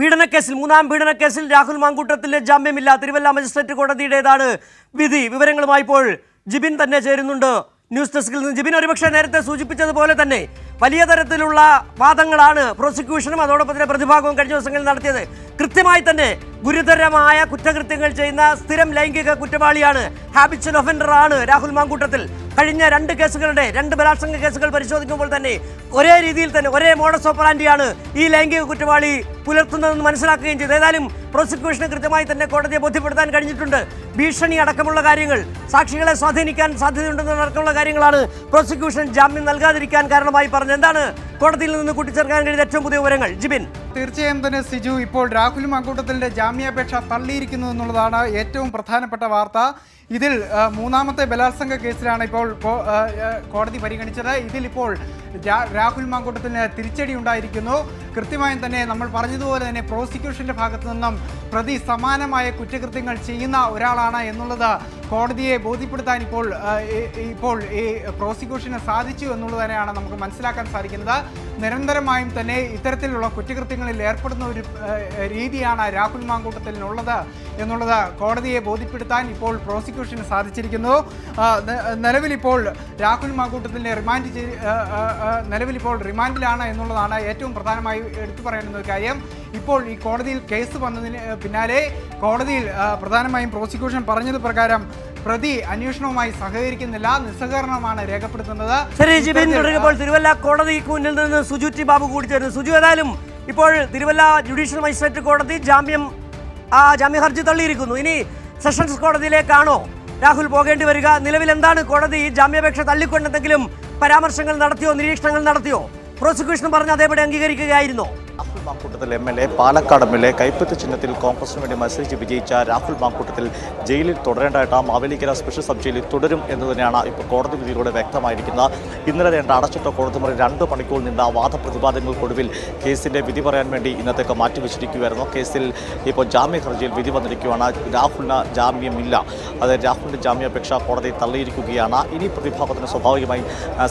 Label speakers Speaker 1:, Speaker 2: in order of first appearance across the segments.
Speaker 1: പീഡനക്കേസിൽ മൂന്നാം പീഡനക്കേസിൽ രാഹുൽ മാങ്കൂട്ടത്തിന് ജാമ്യമില്ല തിരുവല്ല മജിസ്ട്രേറ്റ് കോടതിയുടേതാണ് വിധി. വിവരങ്ങളുമായി ഇപ്പോൾ ജിബിൻ തന്നെ ചേരുന്നുണ്ട്. ന്യൂസ് ഡെസ്കിൽ നിന്ന് ജിബിൻ ഒരുപക്ഷെ നേരത്തെ സൂചിപ്പിച്ചതുപോലെ തന്നെ വലിയ തരത്തിലുള്ള വാദങ്ങളാണ് പ്രോസിക്യൂഷനും അതോടൊപ്പം തന്നെ പ്രതിഭാഗവും കഴിഞ്ഞ ദിവസങ്ങളിൽ നടത്തിയത്. കൃത്യമായി തന്നെ ഗുരുതരമായ കുറ്റകൃത്യങ്ങൾ ചെയ്യുന്ന സ്ഥിരം ലൈംഗിക കുറ്റവാളിയാണ് ഹാബിച്വൽ ഒഫൻഡർ ആണ് രാഹുൽ മാങ്കൂട്ടത്തിൽ. കഴിഞ്ഞ രണ്ട് കേസുകളുടെ രണ്ട് ബലാത്സംഗ കേസുകൾ പരിശോധിക്കുമ്പോൾ തന്നെ ഒരേ രീതിയിൽ തന്നെ ഒരേ മോഡസ് ഓപ്പറാൻഡിയാണ് ഈ ലൈംഗിക കുറ്റവാളി പുലർത്തുന്നതെന്ന് മനസ്സിലാക്കുകയും ചെയ്തു. ഏതായാലും പ്രോസിക്യൂഷന് കൃത്യമായി തന്നെ കോടതിയെ ബോധ്യപ്പെടുത്താൻ കഴിഞ്ഞിട്ടുണ്ട്. ഭീഷണി അടക്കമുള്ള കാര്യങ്ങൾ സാക്ഷികളെ സ്വാധീനിക്കാൻ സാധ്യതയുണ്ടെന്ന് അടക്കമുള്ള കാര്യങ്ങളാണ് പ്രോസിക്യൂഷൻ ജാമ്യം നൽകാതിരിക്കാൻ കാരണമായി പറഞ്ഞത്. എന്താണ് കോടതിയിൽ നിന്ന് കൂട്ടിച്ചേർക്കാൻ കഴിയുന്ന ഏറ്റവും പുതിയ വിവരങ്ങൾ? ജിബിൻ.
Speaker 2: തീർച്ചയായും തന്നെ സിജു ഇപ്പോൾ രാഹുൽ മാങ്കൂട്ടത്തിന്റെ ജാമ്യാപേക്ഷ തള്ളിയിരിക്കുന്നു എന്നുള്ളതാണ് ഏറ്റവും പ്രധാനപ്പെട്ട വാർത്ത. ഇതിൽ മൂന്നാമത്തെ ബലാത്സംഗ കേസിലാണ് ഇപ്പോൾ കോടതി പരിഗണിച്ചത്. ഇതിലിപ്പോൾ രാഹുൽ മാങ്കൂട്ടത്തിന് തിരിച്ചടി ഉണ്ടായിരിക്കുന്നു. കൃത്യമായും തന്നെ നമ്മൾ പറഞ്ഞതുപോലെ തന്നെ പ്രോസിക്യൂഷന്റെ ഭാഗത്തു നിന്നും പ്രതി സമാനമായ കുറ്റകൃത്യങ്ങൾ ചെയ്യുന്ന ഒരാളാണ് എന്നുള്ളത് കോടതിയെ ബോധ്യപ്പെടുത്താൻ ഇപ്പോൾ ഇപ്പോൾ ഈ പ്രോസിക്യൂഷന് സാധിച്ചു എന്നുള്ളത് തന്നെയാണ് നമുക്ക് മനസ്സിലാക്കാൻ സാധിക്കുന്നത്. നിരന്തരമായും തന്നെ ഇത്തരത്തിലുള്ള കുറ്റകൃത്യങ്ങളിൽ ഏർപ്പെടുന്ന ഒരു രീതിയാണ് രാഹുൽ മാങ്കൂട്ടത്തിനുള്ളത് എന്നുള്ളത് കോടതിയെ ബോധ്യപ്പെടുത്താൻ ഇപ്പോൾ പ്രോസിക്യൂഷന് സാധിച്ചിരിക്കുന്നു. നിലവിലിപ്പോൾ രാഹുൽ മാങ്കൂട്ടത്തിന്റെ റിമാൻഡ് നിലവിലിപ്പോൾ റിമാൻഡിലാണ് എന്നുള്ളതാണ് ഏറ്റവും പ്രധാനമായി എടുത്തു പറയേണ്ടുന്ന ഒരു കാര്യം. ഇപ്പോൾ ഈ കോടതിയിൽ കേസ് വന്നതിന് പിന്നാലെ കോടതിയിൽ പ്രധാനമായും പ്രോസിക്യൂഷൻ പറഞ്ഞത് പ്രകാരം പ്രതി അന്വേഷണവുമായി സഹകരിക്കുന്നില്ല നിസ്സഹകരണമാണ് രേഖപ്പെടുത്തുന്നത്.
Speaker 1: ശരി ജിബിൻ തുടരുമ്പോൾ തിരുവല്ല കോടതിക്ക് മുന്നിൽ നിന്ന് സുജു ടി ബാബു കൂടി ചേരുന്നു. സുജു ഏതായാലും ഇപ്പോൾ തിരുവല്ല ജുഡീഷ്യൽ മജിസ്ട്രേറ്റ് കോടതി ജാമ്യം ആ ജാമ്യ ഹർജി തള്ളിയിരിക്കുന്നു. ഇനി സെഷൻസ് കോടതിയിലേക്കാണോ രാഹുൽ പോകേണ്ടി വരിക? നിലവിൽ എന്താണ് കോടതി ജാമ്യാപേക്ഷ തള്ളിക്കൊണ്ടെന്തെങ്കിലും പരാമർശങ്ങൾ നടത്തിയോ നിരീക്ഷണങ്ങൾ നടത്തിയോ? പ്രോസിക്യൂഷൻ പറഞ്ഞ് അതേപടി അംഗീകരിക്കുകയായിരുന്നോ?
Speaker 3: Rahul Mamkootathil M L A Palakkad M L A കൈപ്പത്ത് ചിഹ്നത്തിൽ കോൺഗ്രസിന് വേണ്ടി മത്സരിച്ച് വിജയിച്ച രാഹുൽ ബാങ്കൂട്ടത്തിൽ ജയിലിൽ തുടരേണ്ടതായിട്ട് മാവേലിക്കര സ്പെഷ്യൽ സബ് ജയിലിൽ തുടരും എന്ന് തന്നെയാണ് ഇപ്പോൾ കോടതി വിധിയിലൂടെ വ്യക്തമായിരിക്കുന്നത്. ഇന്നലെ രണ്ട് അടച്ചിട്ട കോടതി മുറി രണ്ട് മണിക്കൂർ നിന്ന വാദപ്രതിവാദങ്ങൾക്കൊടുവിൽ കേസിന്റെ വിധി പറയാൻ വേണ്ടി ഇന്നത്തേക്ക് മാറ്റിവെച്ചിരിക്കുകയായിരുന്നു. കേസിൽ ഇപ്പോൾ ജാമ്യ ഹർജിയിൽ വിധി വന്നിരിക്കുകയാണ്. രാഹുലിന് ജാമ്യമില്ല. അത് രാഹുലിന്റെ ജാമ്യാപേക്ഷ കോടതി തള്ളിയിരിക്കുകയാണ്. ഇനി പ്രതിഭാഗത്തിന് സ്വാഭാവികമായും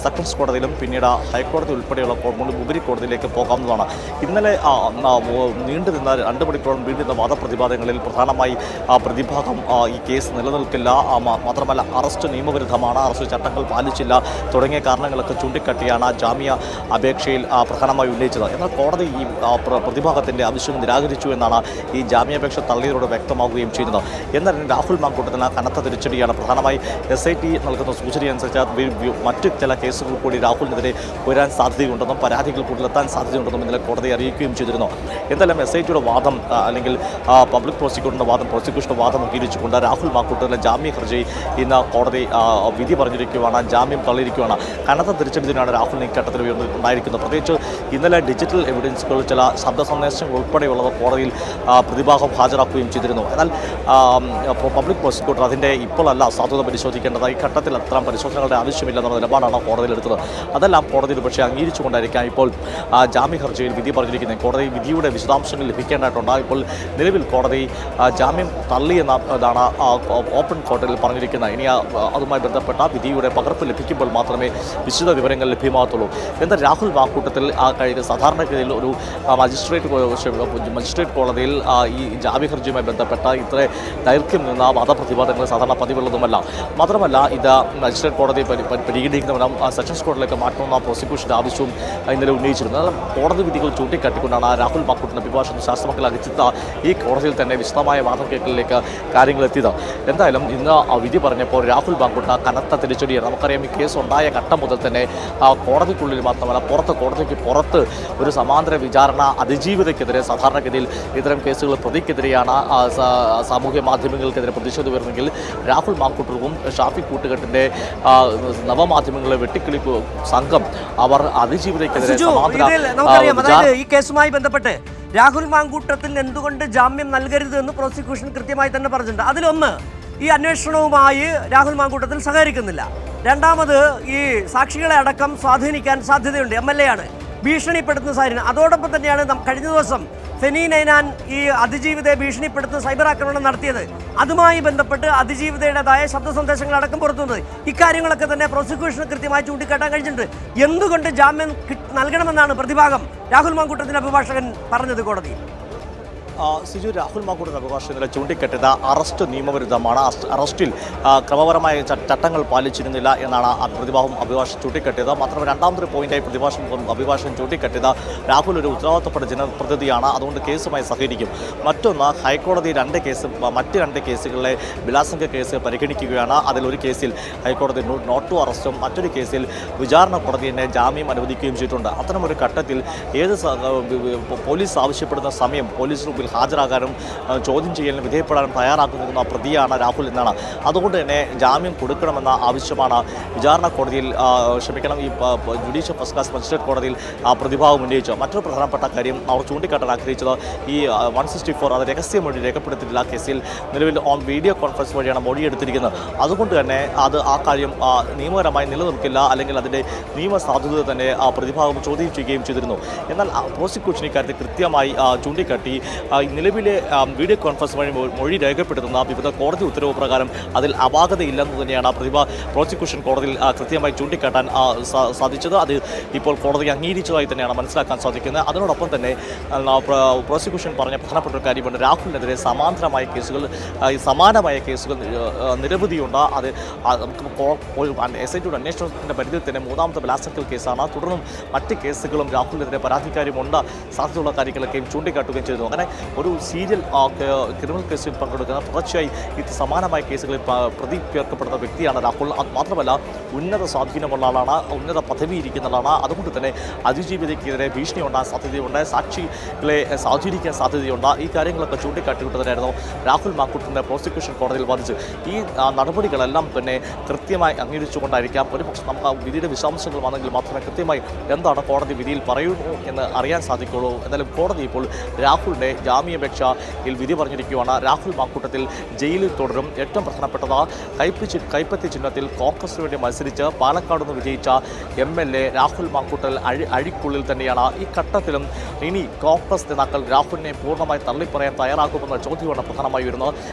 Speaker 3: സെക്കൻഡ്സ് കോടതിയിലും പിന്നീട് ഹൈക്കോടതി ഉൾപ്പെടെയുള്ള കോടതി ഉപരി കോടതിയിലേക്ക് പോകാവുന്നതാണ്. ഇന്നലെ ഓ- നീണ്ടു നിന്ന രണ്ട് മണിക്കൂറോളം നിന്ന വാദപ്രതിവാദങ്ങളിൽ പ്രധാനമായി പ്രതിഭാഗം ഈ കേസ് നിലനിൽക്കില്ല. മാത്രമല്ല അറസ്റ്റ് നിയമവിരുദ്ധമാണ്. അറസ്റ്റ് ചട്ടങ്ങൾ പാലിച്ചില്ല. തുടങ്ങിയ കാരണങ്ങളൊക്കെ ചൂണ്ടിക്കാട്ടിയാണ് ജാമ്യ അപേക്ഷയിൽ പ്രധാനമായി ഉന്നയിച്ചത്. എന്നാൽ കോടതി ഈ പ്രതിഭാഗത്തിന്റെ ആവശ്യം നിരാകരിച്ചു എന്നാണ് ഈ ജാമ്യാപേക്ഷ തള്ളിയതോട് വ്യക്തമാവുകയും ചെയ്യുന്നത്. എന്നാൽ രാഹുൽ മാങ്കൂട്ടത്തിന് കനത്ത തിരിച്ചടിയാണ് പ്രധാനമായി എസ് ഐ ടി നൽകുന്ന സൂചനയനുസരിച്ച് മറ്റ് ചില കേസുകൾ കൂടി രാഹുലിനെതിരെ വരാൻ സാധ്യതയുണ്ടെന്നും പരാതികൾ കൂടുതലെത്താൻ സാധ്യതയുണ്ടെന്നും ഇന്നലെ കോടതി അറിയിക്കുകയും ചെയ്തിരുന്നു. എന്തായാലും എസ് ഐ ടിയുടെ വാദം അല്ലെങ്കിൽ പബ്ലിക് പ്രോസിക്യൂട്ടറിന്റെ വാദം പ്രോസിക്യൂഷന്റെ വാദം അംഗീകരിച്ചുകൊണ്ട് രാഹുൽ മാക്കൂട്ടറിന്റെ ജാമ്യ ഹർജി ഇന്ന് കോടതി വിധി പറഞ്ഞിരിക്കുകയാണ് ജാമ്യം തള്ളിയിരിക്കുകയാണ് കനത്ത തിരിച്ചടിതിനാണ് രാഹുലിന് ഘട്ടത്തിൽ ഉണ്ടായിരിക്കുന്നത് പ്രത്യേകിച്ച് ഇന്നലെ ഡിജിറ്റൽ എവിഡൻസുകൾ ചില ശബ്ദ സന്ദേശങ്ങൾ ഉൾപ്പെടെയുള്ളവ കോടതിയിൽ പ്രതിഭാഗം ഹാജരാക്കുകയും ചെയ്തിരുന്നു. എന്നാൽ പബ്ലിക് പ്രോസിക്യൂട്ടർ അതിന്റെ ഇപ്പോഴല്ല സാധുത പരിശോധിക്കേണ്ടത് ഈ ഘട്ടത്തിൽ അത്തരം പരിശോധനകളുടെ ആവശ്യമില്ലെന്ന നിലപാടാണ് കോടതിയിൽ എടുത്തത് അതെല്ലാം കോടതിയിൽ പക്ഷേ അംഗീകരിച്ചുകൊണ്ടായിരിക്കാം ഇപ്പോൾ ജാമ്യ ഹർജിയിൽ വിധി പറഞ്ഞിരിക്കുന്നത്. കോടതി വിധിയുടെ വിശദാംശങ്ങൾ ലഭിക്കേണ്ടതായിട്ടുണ്ട് ഇപ്പോൾ നിലവിൽ കോടതി ജാമ്യം തള്ളി എന്ന ഇതാണ് ഓപ്പൺ കോർട്ടിൽ പറഞ്ഞിരിക്കുന്നത്. ഇനി അതുമായി ബന്ധപ്പെട്ട വിധിയുടെ പകർപ്പ് ലഭിക്കുമ്പോൾ മാത്രമേ വിശദ വിവരങ്ങൾ ലഭ്യമാകത്തുള്ളൂ. എന്നാൽ രാഹുൽ വാക്കൂട്ടത്തിൽ കഴിഞ്ഞ സാധാരണഗതിയിൽ ഒരു മജിസ്ട്രേറ്റ് മജിസ്ട്രേറ്റ് കോടതിയിൽ ഈ ജാമ്യ ഹർജിയുമായി ബന്ധപ്പെട്ട ഇത്ര ദൈർഘ്യം നിന്ന വാദപ്രതിവാദങ്ങൾ സാധാരണ പതിവുള്ളതുമല്ല. മാത്രമല്ല ഇത് മജിസ്ട്രേറ്റ് കോടതി പരി- പരി- പരിഗണിക്കുന്നവരും സെഷൻസ് കോടതിയിലേക്ക് മാറ്റണമെന്ന പ്രോസിക്യൂഷന്റെ ആവശ്യവും ഇന്നലെ ഉന്നയിച്ചിരുന്നു. കോടതി വിധികൾ ചൂണ്ടിക്കാട്ടിക്കൊണ്ടാണ് രാഹുൽ മാക്കൂട്ടിന്റെ അഭിഭാഷകൻ ശാസ്ത്രമക്കൾ അകച്ചിത്ത ഈ കോടതിയിൽ തന്നെ വിശദമായ വാദം കേൾക്കലിലേക്ക് കാര്യങ്ങൾ എത്തിയത് എന്തായാലും ഇന്ന് ആ വിധി പറഞ്ഞപ്പോൾ രാഹുൽ മാക്കൂട്ട കനത്ത തിരിച്ചടിയാണ്. നമുക്കറിയാം ഈ കേസ് ഉണ്ടായ ഘട്ടം മുതൽ തന്നെ ആ കോടതിക്കുള്ളിൽ മാത്രമല്ല പുറത്ത് കോടതിക്ക് പുറത്ത് ഒരു സമാന്തര വിചാരണ അതിജീവിതയ്ക്കെതിരെ സാധാരണഗതിയിൽ ഇത്തരം കേസുകൾ പ്രതിക്കെതിരെയാണ് സാമൂഹ്യ മാധ്യമങ്ങൾക്കെതിരെ പ്രതിഷേധം ഉയർന്നെങ്കിൽ രാഹുൽ മാക്കൂട്ടർക്കും ഷാഫി കൂട്ടുകെട്ടിന്റെ ആ, നവമാധ്യമങ്ങളെ വെട്ടിക്കിളിപ്പ് സംഘം അവർ അതിജീവിതയ്ക്കെതിരെ
Speaker 1: സുജു
Speaker 3: സമാന്തര
Speaker 1: ഈ
Speaker 3: ആ,
Speaker 1: കേസുമായി ബന്ധപ്പെട്ട് രാഹുൽ മാങ്കൂട്ടത്തിൽ എന്തുകൊണ്ട് ജാമ്യം നൽകരുത് എന്ന് പ്രോസിക്യൂഷൻ കൃത്യമായി തന്നെ പറഞ്ഞിട്ടുണ്ട്. അതിലൊന്ന് ഈ അന്വേഷണവുമായി രാഹുൽ മാങ്കൂട്ടത്തിൽ സഹകരിക്കുന്നില്ല. രണ്ടാമത് ഈ സാക്ഷികളെ അടക്കം സ്വാധീനിക്കാൻ സാധ്യതയുണ്ട്. എം എൽ എ ആണ്. ഭീഷണിപ്പെടുത്തുന്ന സാഹചര്യം. അതോടൊപ്പം തന്നെയാണ് കഴിഞ്ഞ ദിവസം ഫെനി നൈനാൻ ഈ അതിജീവിതയെ ഭീഷണിപ്പെടുത്തുന്ന സൈബർ ആക്രമണം നടത്തിയത്. അതുമായി ബന്ധപ്പെട്ട് അതിജീവിതയുടേതായ ശബ്ദ സന്ദേശങ്ങൾ അടക്കം പുറത്തുന്നത്. ഇക്കാര്യങ്ങളൊക്കെ തന്നെ പ്രോസിക്യൂഷന് കൃത്യമായി ചൂണ്ടിക്കാട്ടാൻ കഴിഞ്ഞിട്ടുണ്ട്. എന്തുകൊണ്ട് ജാമ്യം നൽകണമെന്നാണ് പ്രതിഭാഗം. രാഹുൽ മാങ്കൂട്ടത്തിന്റെ അഭിഭാഷകൻ പറഞ്ഞത് കോടതി.
Speaker 3: ആ, സിജു രാഹുൽ മാക്കൂട്ടൻ അഭിഭാഷകൻ ഇന്നലെ ചൂണ്ടിക്കെട്ടിയത് അറസ്റ്റ് നിയമവിരുദ്ധമാണ് അറസ്റ്റിൽ ക്രമപരമായ ചട്ടങ്ങൾ പാലിച്ചിരുന്നില്ല എന്നാണ് ആ അഭിഭാഷം ചൂണ്ടിക്കെട്ടിയത് മാത്രമല്ല രണ്ടാമതൊരു പോയിന്റായി പ്രതിഭാഷം അഭിഭാഷകൻ ചൂണ്ടിക്കെട്ടിയത് രാഹുൽ ഒരു ഉത്തരവാദിത്തപ്പെട്ട ജനപ്രതിനിധിയാണ് അതുകൊണ്ട് കേസുമായി സഹകരിക്കും മറ്റൊന്ന് ഹൈക്കോടതി രണ്ട് കേസ് മറ്റ് രണ്ട് കേസുകളിലെ ബലാത്സംഗ കേസ് പരിഗണിക്കുകയാണ് അതിൽ ഒരു കേസിൽ ഹൈക്കോടതി നോട്ടു അറസ്റ്റും മറ്റൊരു കേസിൽ വിചാരണ കോടതി തന്നെ ജാമ്യം അനുവദിക്കുകയും ചെയ്തിട്ടുണ്ട് അത്തരമൊരു ഘട്ടത്തിൽ ഏത് പോലീസ് ആവശ്യപ്പെടുന്ന സമയം പോലീസ് മുമ്പിൽ ഹാജരാകാനും ചോദ്യം ചെയ്യലിന് വിധേയപ്പെടാനും തയ്യാറാക്കുന്ന പ്രതിയാണ് രാഹുൽ എന്നാണ്. അതുകൊണ്ട് തന്നെ ജാമ്യം കൊടുക്കണമെന്ന ആവശ്യമാണ് വിചാരണ കോടതിയിൽ ക്ഷമിക്കണം ഈ ജുഡീഷ്യൽ ഫസ്റ്റ് ക്ലാസ് മജിസ്ട്രേറ്റ് കോടതിയിൽ ആ പ്രതിഭാഗം ഉന്നയിച്ചു. മറ്റൊരു പ്രധാനപ്പെട്ട കാര്യം അവർ ചൂണ്ടിക്കാട്ടാൻ ആഗ്രഹിച്ചത് ഈ വൺ സിക്സ്റ്റി ഫോർ അത് രഹസ്യം വഴി രേഖപ്പെടുത്തിയിട്ടില്ല കേസിൽ നിലവിൽ ഓൺ വീഡിയോ കോൺഫറൻസ് വഴിയാണ് മൊഴിയെടുത്തിരിക്കുന്നത് അതുകൊണ്ട് തന്നെ അത് ആ കാര്യം നിയമപരമായി നിലനിൽക്കില്ല അല്ലെങ്കിൽ അതിന്റെ നിയമസാധുത തന്നെ പ്രതിഭാഗം ചോദ്യം ചെയ്യുകയും ചെയ്തിരുന്നു. എന്നാൽ പ്രോസിക്യൂഷൻ ഇക്കാര്യത്തിൽ കൃത്യമായി ചൂണ്ടിക്കാട്ടി നിലവിലെ വീഡിയോ കോൺഫറൻസ് വഴി മൊഴി രേഖപ്പെടുത്തുന്ന വിവിധ കോടതി ഉത്തരവ് പ്രകാരം അതിൽ അപാകതയില്ലെന്ന് തന്നെയാണ് പ്രതിഭ പ്രോസിക്യൂഷൻ കോടതിയിൽ കൃത്യമായി ചൂണ്ടിക്കാട്ടാൻ സാധിച്ചത്. അത് ഇപ്പോൾ കോടതി അംഗീകരിച്ചതായി തന്നെയാണ് മനസ്സിലാക്കാൻ സാധിക്കുന്നത്. അതിനോടൊപ്പം തന്നെ പ്രോസിക്യൂഷൻ പറഞ്ഞ പ്രധാനപ്പെട്ട ഒരു കാര്യമുണ്ട്. രാഹുലിനെതിരെ സമാന്തരമായ കേസുകൾ സമാനമായ കേസുകൾ നിരവധിയുണ്ട്. അത് എസ് ഐ ടിയുടെ അന്വേഷണത്തിന്റെ പരിധിയിൽ തന്നെ മൂന്നാമത്തെ ബ്ലാസ്റ്റിക്കൽ കേസാണ്. തുടർന്നും മറ്റ് കേസുകളും രാഹുലിനെതിരെ പരാതിക്കാരുമുണ്ട്. സാധ്യതയുള്ള കാര്യങ്ങളൊക്കെയും ചൂണ്ടിക്കാട്ടുകയും ചെയ്തു. അങ്ങനെ ഒരു സീരിയൽ ക്രിമിനൽ കേസിൽ പങ്കെടുക്കുന്ന തുടർച്ചയായി ഇത് സമാനമായ കേസുകളിൽ പ്രതി ചേർക്കപ്പെടുന്ന വ്യക്തിയാണ് രാഹുൽ. അത് മാത്രമല്ല ഉന്നത സ്വാധീനമുള്ള ആളാണ് ഉന്നത പദവി ഇരിക്കുന്ന ആളാണ്. അതുകൊണ്ട് തന്നെ അതിജീവിതയ്ക്കെതിരെ ഭീഷണി ഉണ്ടാകാൻ സാധ്യതയുണ്ട് സാക്ഷികളെ സ്വാധീനിക്കാൻ സാധ്യതയുണ്ട്. ഈ കാര്യങ്ങളൊക്കെ ചൂണ്ടിക്കാട്ടിക്കൊണ്ട് തന്നെയായിരുന്നു രാഹുൽ മാക്കൂട്ടിന്റെ പ്രോസിക്യൂഷൻ കോടതിയിൽ വാദിച്ച് ഈ നടപടികളെല്ലാം തന്നെ കൃത്യമായി അംഗീകരിച്ചുകൊണ്ടായിരിക്കാം. ഒരുപക്ഷെ നമുക്ക് വിധിയുടെ വിശദാംശങ്ങൾ വന്നെങ്കിൽ മാത്രമേ കൃത്യമായി എന്താണ് കോടതി വിധിയിൽ പറയുന്നു എന്ന് അറിയാൻ സാധിക്കുള്ളൂ എന്നാലും കോടതി ഇപ്പോൾ രാഹുലിന്റെ ജാമ്യാപേക്ഷയിൽ വിധി പറഞ്ഞിരിക്കുകയാണ്. രാഹുൽ മാക്കൂട്ടത്തിൽ ജയിലിൽ തുടരും. ഏറ്റവും പ്രധാനപ്പെട്ടത് കൈപ്പിച്ച് കൈപ്പത്തി ചിഹ്നത്തിൽ കോൺഗ്രസിന് വേണ്ടി മത്സരിച്ച് പാലക്കാട് നിന്ന് വിജയിച്ച M L A Rahul Mamkootathil അഴി അഴിക്കുള്ളിൽ തന്നെയാണ്. ഈ ഘട്ടത്തിലും ഇനി കോൺഗ്രസ് നേതാക്കൾ രാഹുലിനെ പൂർണമായി തള്ളിപ്പറയാൻ തയ്യാറാക്കുമെന്ന ചോദ്യമാണ് പ്രധാനമായി വരുന്നത്